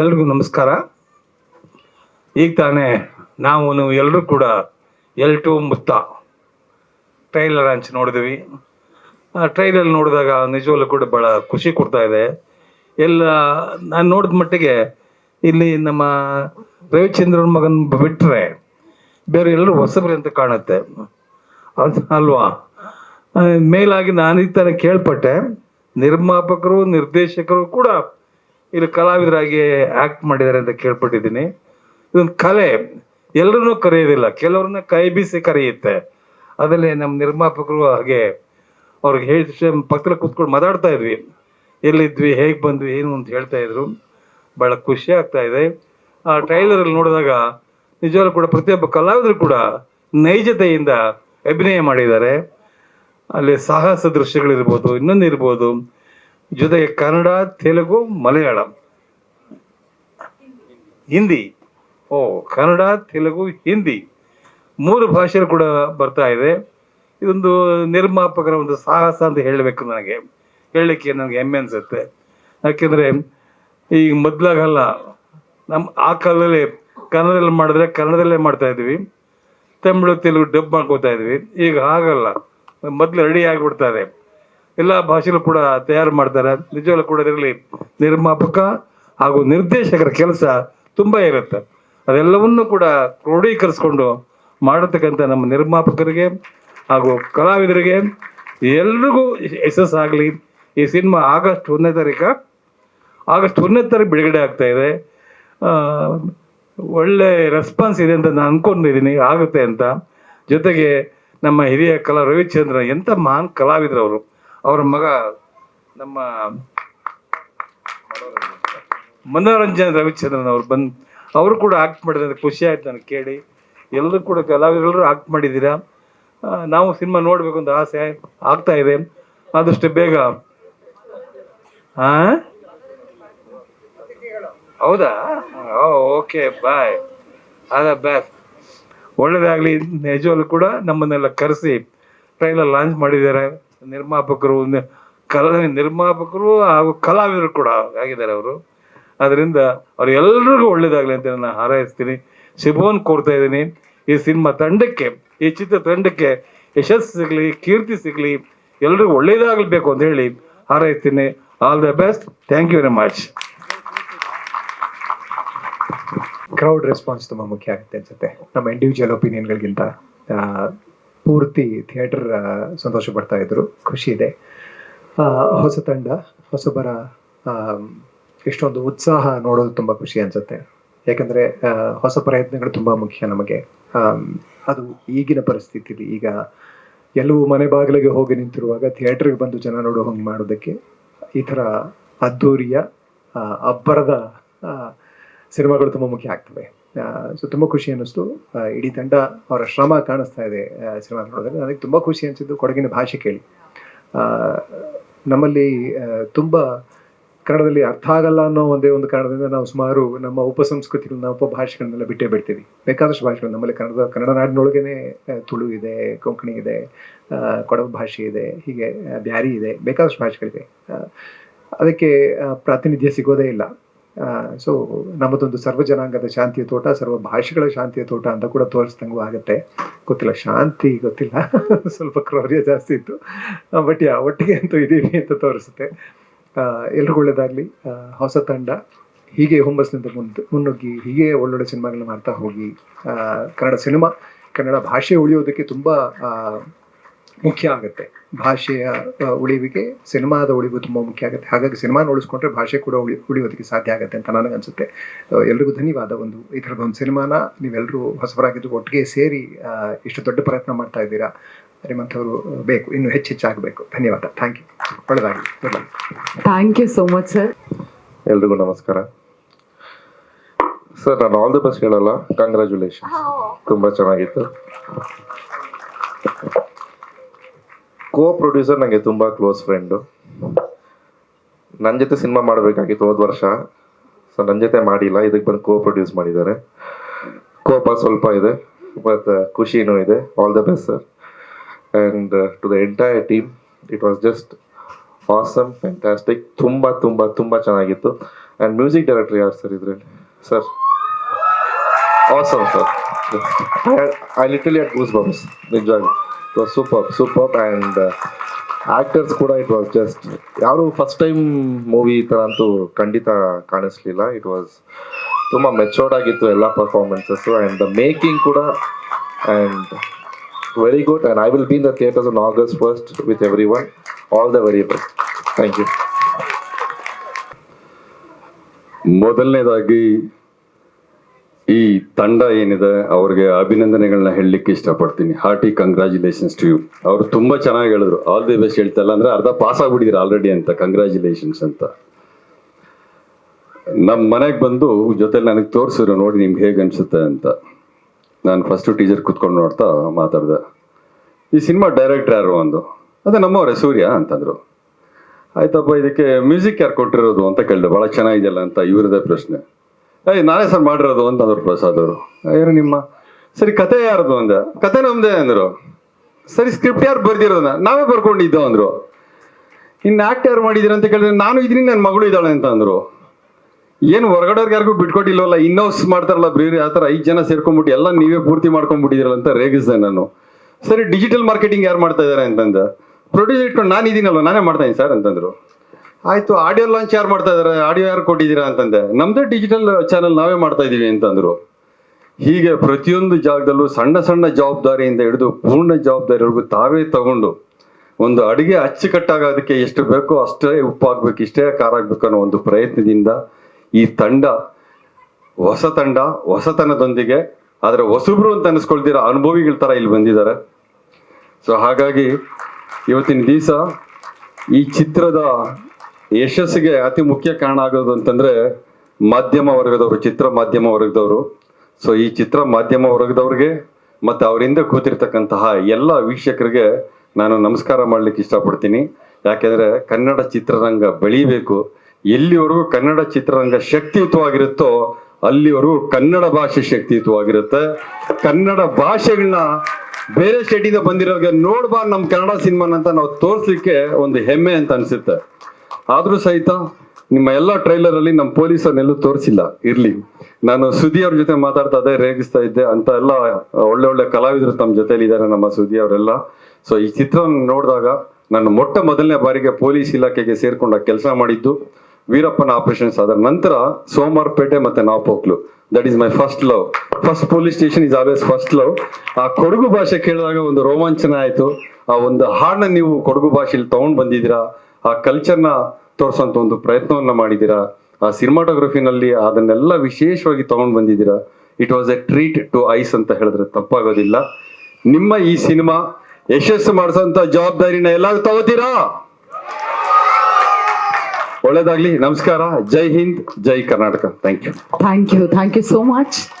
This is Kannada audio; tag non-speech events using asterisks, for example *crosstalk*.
ಎಲ್ರಿಗೂ ನಮಸ್ಕಾರ. ಈಗ ತಾನೇ ನಾವು ಎಲ್ಲರೂ ಕೂಡ ಎಲ್ ಟು ಮುತ್ತ ಟ್ರೈಲರ್ ಹಂಚಿ ನೋಡಿದ್ವಿ. ಆ ಟ್ರೈಲರ್ ನೋಡಿದಾಗ ನಿಜವಲ್ಲೂ ಕೂಡ ಭಾಳ ಖುಷಿ ಕೊಡ್ತಾ ಇದೆ. ಎಲ್ಲ ನಾನು ನೋಡಿದ ಮಟ್ಟಿಗೆ ಇಲ್ಲಿ ನಮ್ಮ ರವಿಚಂದ್ರನ್ ಮಗನ್ ಬಿಟ್ಟರೆ ಬೇರೆ ಎಲ್ಲರೂ ಹೊಸಬ್ರಿ ಅಂತ ಕಾಣುತ್ತೆ. ಅದು ಅಲ್ವಾ? ಮೇಲಾಗಿ ನಾನು ಈ ಥರ ಕೇಳ್ಪಟ್ಟೆ. ನಿರ್ಮಾಪಕರು, ನಿರ್ದೇಶಕರು ಕೂಡ ಇಲ್ಲಿ ಕಲಾವಿದರಾಗಿ ಆಕ್ಟ್ ಮಾಡಿದ್ದಾರೆ ಅಂತ ಕೇಳ್ಪಟ್ಟಿದ್ದೀನಿ. ಇದೊಂದು ಕಲೆ. ಎಲ್ಲರನ್ನೂ ಕರೆಯೋದಿಲ್ಲ ಕೆಲವ್ರನ್ನ ಕೈ ಬೀಸಿ ಕರೆಯುತ್ತೆ. ಅದರಲ್ಲಿ ನಮ್ಮ ನಿರ್ಮಾಪಕರು ಹಾಗೆ ಅವ್ರಿಗೆ ಹೇಳಿ ಪಕ್ಕದಲ್ಲಿ ಕೂತ್ಕೊಂಡು ಮಾತಾಡ್ತಾ ಇದ್ವಿ. ಎಲ್ಲಿದ್ವಿ, ಹೇಗೆ ಬಂದ್ವಿ, ಏನು ಅಂತ ಹೇಳ್ತಾ ಇದ್ರು. ಭಾಳ ಖುಷಿ ಆಗ್ತಾ ಇದೆ. ಆ ಟ್ರೈಲರಲ್ಲಿ ನೋಡಿದಾಗ ನಿಜವಾಗ್ಲೂ ಕೂಡ ಪ್ರತಿಯೊಬ್ಬ ಕಲಾವಿದರು ಕೂಡ ನೈಜತೆಯಿಂದ ಅಭಿನಯ ಮಾಡಿದ್ದಾರೆ. ಅಲ್ಲಿ ಸಾಹಸ ದೃಶ್ಯಗಳಿರ್ಬೋದು, ಇನ್ನೊಂದು ಇರ್ಬೋದು. ಜೊತೆಗೆ ಕನ್ನಡ, ತೆಲುಗು, ಮಲಯಾಳಂ. ಹಿಂದಿ. ಓ, ಕನ್ನಡ, ತೆಲುಗು, ಹಿಂದಿ. ಮೂರು ಭಾಷೆಯಲ್ಲಿ ಕೂಡ ಬರ್ತಾ ಇದೆ. ಇದೊಂದು ನಿರ್ಮಾಪಕರ ಒಂದು ಸಾಹಸ ಅಂತ ಹೇಳಬೇಕು ನನಗೆ. ಹೇಳಲಿಕ್ಕೆ ನನಗೆ ಹೆಮ್ಮೆ ಅನಿಸುತ್ತೆ. ಯಾಕೆಂದರೆ ಈಗ ಮೊದಲಾಗಲ್ಲ ನಮ್ಮ ಆ ಕಾಲದಲ್ಲಿ ಕನ್ನಡದಲ್ಲಿ ಮಾಡಿದ್ರೆ ಕನ್ನಡದಲ್ಲೇ ಮಾಡ್ತಾ ಇದ್ವಿ. ತಮಿಳು, ತೆಲುಗು ಡಬ್ ಮಾಡ್ಕೋತಾ ಇದ್ವಿ. ಈಗ ಹಾಗಲ್ಲ. ಮೊದಲು ರೆಡಿ ಆಗಿಬಿಡ್ತಾರೆ ಎಲ್ಲ ಭಾಷೆಗಳು ಕೂಡ ತಯಾರು ಮಾಡ್ತಾರೆ. ನಿಜವಾಗ್ಲೂ ಕೂಡ ಇದರಲ್ಲಿ ನಿರ್ಮಾಪಕ ಹಾಗೂ ನಿರ್ದೇಶಕರ ಕೆಲಸ ತುಂಬ ಇರುತ್ತೆ. ಅದೆಲ್ಲವನ್ನು ಕೂಡ ಕ್ರೋಢೀಕರಿಸ್ಕೊಂಡು ಮಾಡತಕ್ಕಂಥ ನಮ್ಮ ನಿರ್ಮಾಪಕರಿಗೆ ಹಾಗೂ ಕಲಾವಿದರಿಗೆ ಎಲ್ರಿಗೂ ಯಶಸ್ಸಾಗಲಿ ಈ ಸಿನಿಮಾ ಆಗಸ್ಟ್ ಒಂದನೇ ತಾರೀಕು, ಆಗಸ್ಟ್ ಒಂದನೇ ತಾರೀಕು ಬಿಡುಗಡೆ ಆಗ್ತಾ ಇದೆ. ಒಳ್ಳೆ ರೆಸ್ಪಾನ್ಸ್ ಇದೆ ಅಂತ ನಾನು ಅನ್ಕೊಂಡಿದ್ದೀನಿ. ಆಗುತ್ತೆ ಅಂತ. ಜೊತೆಗೆ ನಮ್ಮ ಹಿರಿಯ ಕಲಾ ರವಿಚಂದ್ರ ಎಂಥ ಮಹಾನ್ ಕಲಾವಿದರು ಅವರು ಅವರ ಮಗ ನಮ್ಮ ಮನೋರಂಜನ್ ರವಿಚಂದ್ರನ್ ಅವ್ರು ಬಂದು ಅವರು ಕೂಡ ಆಕ್ಟ್ ಮಾಡಿದ್ರೆ ಖುಷಿ ಆಯ್ತು ನನಗೆ ಕೇಳಿ. ಎಲ್ಲರೂ ಕೂಡ ಕಲಾವಿದರೆಲ್ಲರೂ ಆಕ್ಟ್ ಮಾಡಿದ್ದೀರಾ? ನಾವು ಸಿನಿಮಾ ನೋಡಬೇಕು ಅಂತ ಆಸೆ ಆಗ್ತಾ ಇದೆ. ಆದಷ್ಟು ಬೇಗ. ಹಾ ಹೌದಾ? Okay, bye. ಅದ ಬ್ಯಾಸ್. ಒಳ್ಳೇದಾಗ್ಲಿ, ನಿಜವಾಗ್ಲೂ ಕೂಡ ನಮ್ಮನ್ನೆಲ್ಲ ಕರೆಸಿ. ಟ್ರೈಲರ್ ಲಾಂಚ್ ಮಾಡಿದ್ದಾರೆ. ನಿರ್ಮಾಪಕರು ಕಲಾ, ನಿರ್ಮಾಪಕರು ಹಾಗೂ ಕಲಾವಿದರು ಕೂಡ ಆಗಿದ್ದಾರೆ ಅವರು. ಅದರಿಂದ ಅವ್ರು ಒಳ್ಳೇದಾಗಲಿ ಒಳ್ಳೇದಾಗ್ಲಿ ಅಂತ ನಾನು ಹಾರೈಸ್ತೀನಿ. ಶುಭವನ್ ಕೋರ್ತಾ ಇದ್ದೀನಿ. ಈ ಸಿನಿಮಾ ತಂಡಕ್ಕೆ, ಈ ಚಿತ್ರ ತಂಡಕ್ಕೆ ಯಶಸ್ಸು ಸಿಗಲಿ, ಕೀರ್ತಿ ಸಿಗಲಿ, ಎಲ್ರಿಗೂ ಒಳ್ಳೇದಾಗಬೇಕು ಅಂತ ಹೇಳಿ ಹಾರೈಸ್ತೀನಿ. All the best thank you very much crowd response ತುಂಬ ಮುಖ್ಯ ಆಗುತ್ತೆ ಅನ್ಸುತ್ತೆ. ನಮ್ಮ ಇಂಡಿವಿಜುವಲ್ ಒಪಿನಿಯನ್ಗಳಿಗಿಂತ ಪೂರ್ತಿ ಥಿಯೇಟರ್ ಸಂತೋಷ ಪಡ್ತಾ ಇದ್ರು. ಖುಷಿ ಇದೆ. ಹೊಸ ತಂಡ, ಹೊಸಬರ ಇಷ್ಟೊಂದು ಉತ್ಸಾಹ ನೋಡೋದು ತುಂಬ ಖುಷಿ ಅನ್ಸುತ್ತೆ. ಯಾಕಂದ್ರೆ ಹೊಸ ಪ್ರಯತ್ನಗಳು ತುಂಬ ಮುಖ್ಯ ನಮಗೆ. ಅದು ಈಗಿನ ಪರಿಸ್ಥಿತಿಲಿ ಈಗ ಎಲ್ಲವೂ ಮನೆ ಬಾಗಿಲಿಗೆ ಹೋಗಿ ನಿಂತಿರುವಾಗ ಥಿಯೇಟರ್ಗೆ ಬಂದು ಜನ ನೋಡೋ ಹಂಗೆ ಮಾಡೋದಕ್ಕೆ ಈ ಥರ ಅದ್ದೂರಿಯ ಅಬ್ಬರದ ಸಿನಿಮಾಗಳು ತುಂಬ ಮುಖ್ಯ ಆಗ್ತವೆ. ಸೊ ತುಂಬ ಖುಷಿ ಅನ್ನಿಸ್ತು. ಇಡೀ ತಂಡ ಅವರ ಶ್ರಮ ಕಾಣಿಸ್ತಾ ಇದೆ ಸಿನಿಮಾ ನೋಡಿದ್ರೆ ನನಗೆ ತುಂಬ ಖುಷಿ ಅನಿಸಿದ್ದು ಕೊಡಗಿನ ಭಾಷೆ ಕೇಳಿ. ನಮ್ಮಲ್ಲಿ ತುಂಬಾ ಕನ್ನಡದಲ್ಲಿ ಅರ್ಥ ಆಗಲ್ಲ ಅನ್ನೋ ಒಂದೇ ಒಂದು ಕಾರಣದಿಂದ ನಾವು ಸುಮಾರು ನಮ್ಮ ಉಪಸಂಸ್ಕೃತಿಗಳನ್ನ ಉಪಭಾಷೆಗಳನ್ನೆಲ್ಲ ಬಿಟ್ಟೇ ಬಿಡ್ತೀವಿ. ಬೇಕಾದಷ್ಟು ಭಾಷೆಗಳು, ನಮ್ಮಲ್ಲಿ ಕನ್ನಡ ಕನ್ನಡ ನಾಡಿನೊಳಗೇನೆ ತುಳು ಇದೆ, ಕೊಂಕಣಿ ಇದೆ ಕೊಡಗು ಭಾಷೆ ಇದೆ, ಹೀಗೆ ಬ್ಯಾರಿ ಇದೆ, ಬೇಕಾದಷ್ಟು ಭಾಷೆಗಳಿದೆ. ಅದಕ್ಕೆ ಪ್ರಾತಿನಿಧ್ಯ ಸಿಗೋದೇ ಇಲ್ಲ. ಸೊ ನಮ್ಮದೊಂದು ಸರ್ವ ಜನಾಂಗದ ಶಾಂತಿಯ ತೋಟ, ಸರ್ವ ಭಾಷೆಗಳ ಶಾಂತಿಯ ತೋಟ ಅಂತ ಕೂಡ ತೋರಿಸ್ದಂಗೂ ಆಗುತ್ತೆ. ಗೊತ್ತಿಲ್ಲ, ಶಾಂತಿ ಗೊತ್ತಿಲ್ಲ. *laughs* ಸ್ವಲ್ಪ ಕ್ರೌರ್ಯ ಜಾಸ್ತಿ ಇತ್ತು. ಬಟ್ ಯಾ, ಒಟ್ಟಿಗೆ ಅಂತೂ ಇದ್ದೀವಿ ಅಂತ ತೋರಿಸುತ್ತೆ. ಎಲ್ರಿಗೂ ಒಳ್ಳೇದಾಗ್ಲಿ. ಹೊಸ ತಂಡ. ಹೀಗೆ ಹುಮ್ಮಸ್ನಿಂದ ಮುಂದೆ, ಮುನ್ನುಗ್ಗಿ, ಹೀಗೆ ಒಳ್ಳೊಳ್ಳೆ ಸಿನಿಮಾಗಳನ್ನ ಮಾಡ್ತಾ ಹೋಗಿ. ಕನ್ನಡ ಸಿನಿಮಾ, ಕನ್ನಡ ಭಾಷೆ ಉಳಿಯೋದಕ್ಕೆ ತುಂಬ ಮುಖ್ಯ ಆಗುತ್ತೆ. ಭಾಷೆಯ ಉಳಿವಿಗೆ ಸಿನಿಮಾದ ಉಳಿವು ತುಂಬ ಮುಖ್ಯ ಆಗುತ್ತೆ. ಹಾಗಾಗಿ ಸಿನಿಮಾ ಉಳಿಸ್ಕೊಂಡ್ರೆ ಭಾಷೆ ಕೂಡ ಉಳಿ ಉಳಿಯೋದಕ್ಕೆ ಸಾಧ್ಯ ಆಗುತ್ತೆ ಅಂತ ನನಗನ್ಸುತ್ತೆ ಎಲ್ರಿಗೂ ಧನ್ಯವಾದ. ಒಂದು ಈ ಥರದ ಒಂದು ಸಿನಿಮಾನ ನೀವೆಲ್ಲರೂ ಹೊಸಬರಾಗಿದ್ದು ಒಟ್ಟಿಗೆ ಸೇರಿ ಇಷ್ಟು ದೊಡ್ಡ ಪ್ರಯತ್ನ ಮಾಡ್ತಾ ಇದ್ದೀರಾ? ನಿಮ್ಮಂಥವ್ರು ಬೇಕು. ಇನ್ನು ಹೆಚ್ಚು ಹೆಚ್ಚಾಗಬೇಕು ಧನ್ಯವಾದ. Thank you ಒಳ್ಳೆದಾಗಿ thank you so much sir ಎಲ್ರಿಗೂ ನಮಸ್ಕಾರ. ಸರ್ ನಾನು ಆಲ್ ದಿ ಬೆಸ್ಟ್ ಹೇಳಲ್ಲ. ಕಂಗ್ರ್ಯಾಚುಲೇಷನ್ ತುಂಬಾ ಚೆನ್ನಾಗಿತ್ತು. ಕೋ ಪ್ರೊಡ್ಯೂಸರ್ ನನಗೆ ತುಂಬಾ ಕ್ಲೋಸ್ ಫ್ರೆಂಡು ನನ್ನ ಜೊತೆ ಸಿನಿಮಾ ಮಾಡಬೇಕಾಗಿತ್ತು ಹೋದ ವರ್ಷ. ಸೊ ನನ್ನ ಜೊತೆ ಮಾಡಿಲ್ಲ. ಇದಕ್ಕೆ ಬಂದು ಕೋ ಪ್ರೊಡ್ಯೂಸ್ ಮಾಡಿದ್ದಾರೆ ಕೋಪ ಸ್ವಲ್ಪ ಇದೆ. ಬಟ್ ಖುಷಿನೂ ಇದೆ. All the best sir and to the entire team it was just awesome fantastic ತುಂಬ ತುಂಬ ತುಂಬ ಚೆನ್ನಾಗಿತ್ತು. ಆ್ಯಂಡ್ ಮ್ಯೂಸಿಕ್ ಡೈರೆಕ್ಟರ್ ಯಾರು ಸರ್ ಇದರಲ್ಲಿ? Sir awesome sir I literally got goose bumps ನಿಜವಾಗಿ it was super super and actors ಕೂಡ ಇಟ್ ವಾಸ್ ಜಸ್ಟ್ ಯಾರು ಫಸ್ಟ್ ಟೈಮ್ ಮೂವಿ ಈ ಥರ ಅಂತೂ ಖಂಡಿತ ಕಾಣಿಸ್ಲಿಲ್ಲ. ಇಟ್ ವಾಸ್ ತುಂಬ ಮೆಚೋರ್ಡ್ ಆಗಿತ್ತು ಎಲ್ಲ ಪರ್ಫಾರ್ಮೆನ್ಸಸ್ಸು ಆ್ಯಂಡ್ ದ ಮೇಕಿಂಗ್ ಕೂಡ and very good and I will be in the theatres on August first with everyone all the very best thank you ಮೊದಲನೇದಾಗಿ ಈ ತಂಡ ಏನಿದೆ, ಅವ್ರಿಗೆ ಅಭಿನಂದನೆಗಳನ್ನ ಹೇಳಲಿಕ್ಕೆ ಇಷ್ಟಪಡ್ತೀನಿ. ಹಾರ್ಟಿ ಕಂಗ್ರ್ಯಾಚುಲೇಷನ್ಸ್ ಟು ಯು ಅವರು ತುಂಬಾ ಚೆನ್ನಾಗಿ ಹೇಳಿದ್ರು. ಆಲ್ ದಿ ಬೆಸ್ಟ್ ಹೇಳ್ತಾ ಇಲ್ಲ ಅಂದ್ರೆ ಅರ್ಧ ಪಾಸ್ ಆಗ್ಬಿಟ್ಟಿದ್ರು ಆಲ್ರೆಡಿ ಅಂತ. ಕಂಗ್ರ್ಯಾಚುಲೇಷನ್ಸ್ ಅಂತ. ನಮ್ಮ ಮನೆಗೆ ಬಂದು ಜೊತೆಲಿ ನನಗೆ ತೋರಿಸಿದ್ರು, ನೋಡಿ ನಿಮ್ಗೆ ಹೇಗೆ ಅನಿಸುತ್ತೆ ಅಂತ. ನಾನು ಫಸ್ಟ್ ಟೀಚರ್ ಕೂತ್ಕೊಂಡು ನೋಡ್ತಾ ಮಾತಾಡ್ದೆ. ಈ ಸಿನಿಮಾ ಡೈರೆಕ್ಟರ್ ಯಾರು ಒಂದು ಅದೇ ನಮ್ಮವರೇ, ಸೂರ್ಯ ಅಂತಂದ್ರು. ಆಯ್ತಪ್ಪ, ಇದಕ್ಕೆ ಮ್ಯೂಸಿಕ್ ಯಾರು ಕೊಟ್ಟಿರೋದು ಅಂತ ಕೇಳಿದೆ. ಭಾಳ ಚೆನ್ನಾಗಿದೆಯಲ್ಲ ಅಂತ ಇವರದೇ ಪ್ರಶ್ನೆ. ಏಯ್, ನಾನೇ ಸರ್ ಮಾಡಿರೋದು ಅಂತ ಅಂದ್ರು ಪ್ರಸಾದ್ ಅವರು. ಏನು ನಿಮ್ಮ ಸರಿ, ಕತೆ ಯಾರದು ಅಂದ? ಕತೆ ನಮ್ದೇ ಅಂದ್ರು. ಸರಿ ಸ್ಕ್ರಿಪ್ಟ್ ಯಾರು ಬರ್ದಿರೋದ ನಾವೇ ಬರ್ಕೊಂಡಿದ್ದೋ ಅಂದ್ರು. ಇನ್ನು ಆಕ್ಟ್ ಯಾರು ಮಾಡಿದಿರ ಅಂತ ಕೇಳಿದ್ರೆ ನಾನು ಇದೀನಿ ನನ್ನ ಮಗಳು ಇದ್ದಾಳೆ ಅಂತ ಅಂದ್ರು. ಏನು, ಹೊರಗಡೆಯವ್ರಿಗೆ ಯಾರಿಗೂ ಬಿಟ್ಕೊಟ್ಟಿಲ್ವಲ್ಲ ಇನ್ನೋಸ್ ಮಾಡ್ತಾರಲ್ಲ ಬೇರೆ ಆ ಥರ ಐದು ಜನ ಸೇರ್ಕೊಂಡ್ಬಿಟ್ಟು ಎಲ್ಲ ನೀವೇ ಪೂರ್ತಿ ಮಾಡ್ಕೊಂಡ್ಬಿಟ್ಟಿದಿರಲ್ಲ ಅಂತ ರೇಗಿಸ್ದೆ ನಾನು. ಸರಿ ಡಿಜಿಟಲ್ ಮಾರ್ಕೆಟಿಂಗ್ ಯಾರು ಮಾಡ್ತಾ ಇದ್ದಾರೆ ಅಂತಂದ. ಪ್ರೊಡ್ಯೂಸ್ ಇಟ್ಕೊಂಡು ನಾನು ಇದೀನಲ್ವ ನಾನೇ ಮಾಡ್ತಾ ಇದ್ದೀನಿ ಸರ್ ಅಂತಂದ್ರು. ಆಯ್ತು ಆಡಿಯೋ ಲಾಂಚ್ ಯಾರು ಮಾಡ್ತಾ ಇದಾರೆ ಆಡಿಯೋ ಯಾರು ಕೊಟ್ಟಿದ್ದೀರಾ ಅಂತಂದೆ. ನಮ್ದೇ ಡಿಜಿಟಲ್ ಚಾನೆಲ್ ನಾವೇ ಮಾಡ್ತಾ ಇದೀವಿ ಅಂತಂದ್ರು. ಹೀಗೆ ಪ್ರತಿಯೊಂದು ಜಾಗದಲ್ಲೂ ಸಣ್ಣ ಸಣ್ಣ ಜವಾಬ್ದಾರಿಯಿಂದ ಹಿಡಿದು ಪೂರ್ಣ ಜವಾಬ್ದಾರಿವರೆಗೂ ತಾವೇ ತಗೊಂಡು ಒಂದು ಅಡಿಗೆ ಅಚ್ಚುಕಟ್ಟಾಗೋದಕ್ಕೆ ಎಷ್ಟು ಬೇಕೋ ಅಷ್ಟೇ ಉಪ್ಪು ಹಾಕ್ಬೇಕು ಇಷ್ಟೇ ಖಾರ ಆಗ್ಬೇಕು ಅನ್ನೋ ಒಂದು ಪ್ರಯತ್ನದಿಂದ ಈ ತಂಡ, ಹೊಸ ತಂಡ, ಹೊಸತನದೊಂದಿಗೆ ಆದರೆ ಹೊಸಬ್ರು ಅಂತ ಅನಿಸ್ಕೊಳ್ದಿರೋ ಅನುಭವಿಗಳ ಥರ ಇಲ್ಲಿ ಬಂದಿದ್ದಾರೆ. ಸೊ ಹಾಗಾಗಿ ಇವತ್ತಿನ ದಿವಸ ಈ ಚಿತ್ರದ ಯಶಸ್ಸಿಗೆ ಅತಿ ಮುಖ್ಯ ಕಾರಣ ಆಗೋದು ಅಂತಂದ್ರೆ ಮಾಧ್ಯಮ ವರ್ಗದವರು, ಚಿತ್ರ ಮಾಧ್ಯಮ ವರ್ಗದವರು. ಸೊ ಈ ಚಿತ್ರ ಮಾಧ್ಯಮ ವರ್ಗದವ್ರಿಗೆ ಮತ್ತೆ ಅವರಿಂದ ಕೂತಿರ್ತಕ್ಕಂತಹ ಎಲ್ಲ ವೀಕ್ಷಕರಿಗೆ ನಾನು ನಮಸ್ಕಾರ ಮಾಡ್ಲಿಕ್ಕೆ ಇಷ್ಟಪಡ್ತೀನಿ. ಯಾಕೆಂದ್ರೆ ಕನ್ನಡ ಚಿತ್ರರಂಗ ಬೆಳಿಬೇಕು. ಎಲ್ಲಿವರೆಗೂ ಕನ್ನಡ ಚಿತ್ರರಂಗ ಶಕ್ತಿಯುತವಾಗಿರುತ್ತೋ ಅಲ್ಲಿವರೆಗೂ ಕನ್ನಡ ಭಾಷೆ ಶಕ್ತಿಯುತವಾಗಿರುತ್ತೆ. ಕನ್ನಡ ಭಾಷೆಗಳನ್ನ ಬೇರೆ ಸ್ಟೇಟಿಂದ ಬಂದಿರೋರಿಗೆ ನೋಡ್ಬಾರ್ದು ನಮ್ಮ ಕನ್ನಡ ಸಿನಿಮಾನ ಅಂತ ನಾವು ತೋರಿಸ್ಲಿಕ್ಕೆ ಒಂದು ಹೆಮ್ಮೆ ಅಂತ ಅನ್ಸುತ್ತೆ. ಆದ್ರೂ ಸಹಿತ ನಿಮ್ಮ ಎಲ್ಲ ಟ್ರೈಲರ್ ಅಲ್ಲಿ ನಮ್ಮ ಪೊಲೀಸರನ್ನೆಲ್ಲೂ ತೋರಿಸಿಲ್ಲ. ಇರ್ಲಿ. ನಾನು ಸುದಿ ಅವ್ರ ಜೊತೆ ಮಾತಾಡ್ತಾ ಇದ್ದೆ ರೇಗಿಸ್ತಾ ಇದ್ದೆ. ಅಂತ ಎಲ್ಲ ಒಳ್ಳೆ ಒಳ್ಳೆ ಕಲಾವಿದರು ತಮ್ಮ ಜೊತೆಯಲ್ಲಿ ಇದ್ದಾರೆ ನಮ್ಮ ಸುದಿ ಅವರೆಲ್ಲ. ಸೊ ಈ ಚಿತ್ರವನ್ನು ನೋಡಿದಾಗ ನಾನು ಮೊಟ್ಟ ಮೊದಲನೇ ಬಾರಿಗೆ ಪೊಲೀಸ್ ಇಲಾಖೆಗೆ ಸೇರ್ಕೊಂಡ ಕೆಲಸ ಮಾಡಿದ್ದು ವೀರಪ್ಪನ ಆಪರೇಷನ್ಸ್ ಅದರ ನಂತರ ಸೋಮವಾರಪೇಟೆ ಮತ್ತೆ Napoklu. That is my first love first police station is always first love ಆ ಕೊಡಗು ಭಾಷೆ ಕೇಳಿದಾಗ ಒಂದು ರೋಮಾಂಚನ ಆಯಿತು. ಆ ಒಂದು ಹಾಡನ್ನ ನೀವು ಕೊಡಗು ಭಾಷೆಯಲ್ಲಿ ತಗೊಂಡ್ ಬಂದಿದ್ದೀರಾ? ಆ ಕಲ್ಚರ್ನ ತೋರಿಸೋಂಥ ಒಂದು ಪ್ರಯತ್ನವನ್ನ ಮಾಡಿದ್ದೀರಾ? ಆ ಸಿನಿಮಾಟೋಗ್ರಫಿನಲ್ಲಿ ಅದನ್ನೆಲ್ಲ ವಿಶೇಷವಾಗಿ ತಗೊಂಡು ಬಂದಿದ್ದೀರಾ? It was a treat to eyes ಅಂತ ಹೇಳಿದ್ರೆ ತಪ್ಪಾಗೋದಿಲ್ಲ. ನಿಮ್ಮ ಈ ಸಿನಿಮಾ ಯಶಸ್ಸು ಮಾಡಿಸೋಂತ ಜವಾಬ್ದಾರಿನ ಎಲ್ಲರೂ ತಗೋತೀರಾ? ಒಳ್ಳೇದಾಗ್ಲಿ, ನಮಸ್ಕಾರ. Jai Hind, Jai Karnataka. Thank you thank you thank you so much.